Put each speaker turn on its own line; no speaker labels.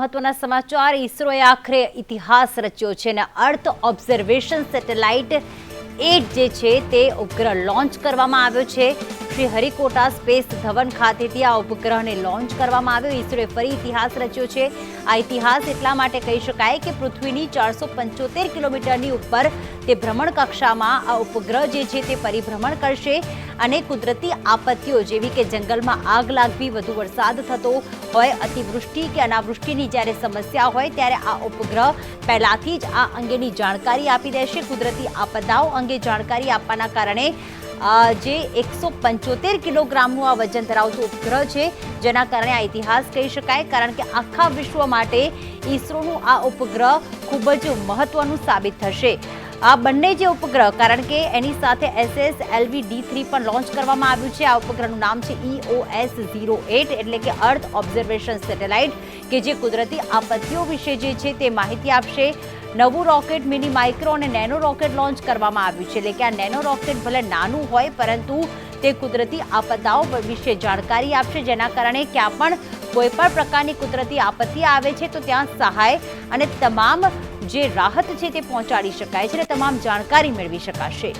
મહત્વના સમાચાર ઇસરોએ આખરે ઇતિહાસ રચ્યો છે અને અર્થ ઓબ્ઝર્વેશન સેટેલાઇટ એટ જે છે તે ઉપગ્રહ લોન્ચ કરવામાં આવ્યો છે. શ્રી હરિકોટા સ્પેસ ધવન ખાતેથી આ ઉપગ્રહને લોન્ચ કરવામાં આવ્યો. ઈસરોએ ફરી ઇતિહાસ રચ્યો છે. આ ઇતિહાસ એટલા માટે કહી શકાય કે પૃથ્વીની ચારસો પંચોતેર કિલોમીટરની ઉપર તે ભ્રમણ કક્ષામાં આ ઉપગ્રહ જે છે તે પરિભ્રમણ કરશે. અને કુદરતી આપત્તિઓ જેવી કે જંગલમાં આગ લાગવી, વધુ વરસાદ થતો હોય, અતિવૃષ્ટિ કે અનાવૃષ્ટિની જ્યારે સમસ્યા હોય ત્યારે આ ઉપગ્રહ પહેલાથી જ આ અંગેની જાણકારી આપી દેશે. કુદરતી આપદાઓ અંગે જાણકારી આપવાના કારણે જે એકસો પંચોતેર કિલોગ્રામનું આ વજન ધરાવતું ઉપગ્રહ છે, જેના કારણે આ ઇતિહાસ કહી શકાય, કારણ કે આખા વિશ્વ માટે ઈસરોનું આ ઉપગ્રહ ખૂબ જ મહત્વનું સાબિત થશે. આ બંને જે ઉપગ્રહ, કારણ કે એની સાથે એસએસ એલવી ડી થ્રી પણ લોન્ચ કરવામાં આવ્યું છે. આ ઉપગ્રહનું નામ છે ઈઓએસ ઝીરો એટ, એટલે કે અર્થ ઓબ્ઝર્વેશન સેટેલાઇટ કે જે કુદરતી આપત્તિઓ વિશે જે છે તે માહિતી આપશે. નવું રોકેટ, મિની માઇક્રો અને નેનો રોકેટ લોન્ચ કરવામાં આવ્યું છે. એટલે કે આ નેનો રોકેટ ભલે નાનું હોય, પરંતુ તે કુદરતી આપદાઓ વિશે જાણકારી આપશે, જેના કારણે ક્યાં પણ કોઈ પણ પ્રકારની કુદરતી આપત્તિ આવે છે, તો ત્યાં સહાય અને તમામ જે રાહત છે તે પહોંચાડી શકાય છે અને તમામ જાણકારી મેળવી શકાશે.